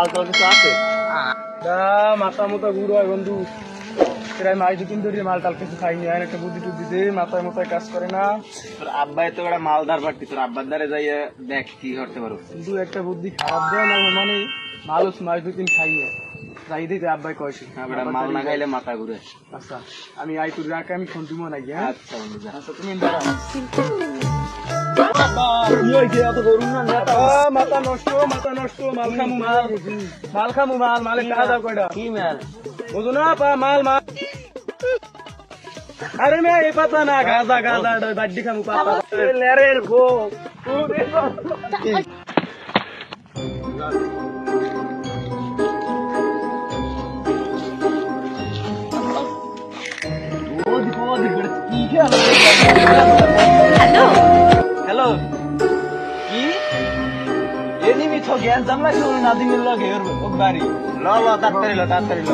মাল টাল কিছু আছে মাথা মতো হয় বন্ধু প্রায় মাস দু ধরে মাল কিছু খাইনি একটা বুদ্ধি মাথায় কাজ করে না তোর একটা আব্বার দেখ কি করতে পারো কিন্তু একটা বুদ্ধি খারাপ মানে খাইয়ে যাই আব্বাই কয়েছে হ্যাঁ মাল না খাইলে মাথা ঘুরে আচ্ছা আমি আই তোর রাখে আমি ফোন দিব নাকি হ্যাঁ? আচ্ছা আচ্ছা তুমি মাথা নষ্ট মাথা নষ্ট মাল খামু মাল। মাল খামু মাল মালের টাকা দাও কয়টা? কি মাল? বুঝো না পা মাল মাল। আরে মে এই পাতা না গাজা গাজা বাড্ডি খামু পাতা। লেরের গো হ্যালো কি এনিমি তো জ্ঞান জানলা শুন নাদিমের লগে ওর বাড়ি ল ল তাড়াতাড়ি ল তাড়াতাড়ি ল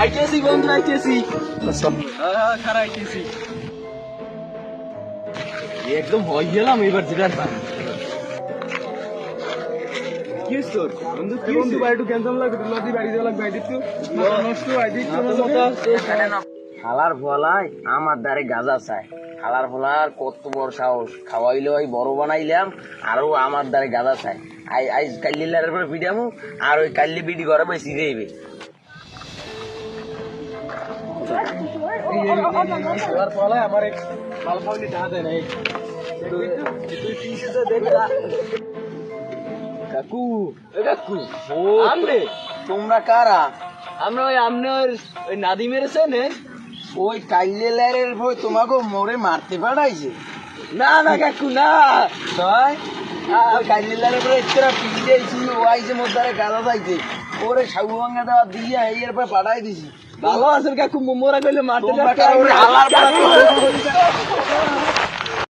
আইতেছি বন্ধু আইতেছি খারা আইতেছি একদম হয়ে গেলাম এবার যেটা কি তোর বন্ধু কি বন্ধু বাড়ি একটু ক্যান্সার লাগে লদি বাড়ি যাওয়া লাগবে আইদিত নষ্ট আইদিত খালার ফলাই আমার দ্বারে গাজা চাই খালার ফলার কত বড় সাহস। খাওয়াইলে ওই বড় বানাইলাম আরও আমার দ্বারে গাজা চাই আই আই কাল্লি লারের পরে ভিডিয়ামু আর ওই কাল্লি বিডি ঘরে আমার মাল টাকা দেয় নাই কাকু কাকু আমরে তোমরা কারা? আমরা ওই আপনার ওই নাদি মেরেছেন ওই কাইলে লারের ভয় তোমাকে মোরে মারতে পাঠাইছে না না কাকু না। তাই ওই কাল্লি লারের পরে ইতরা পিটি দিয়েছি ও আইছে মোর দ্বারে গালা যাইছে ওরে সাগু ভাঙা দেওয়া দিয়ে এই এর পরে পাঠাই দিছি। ভালো আছে কাকু মোরা কইলে মারতে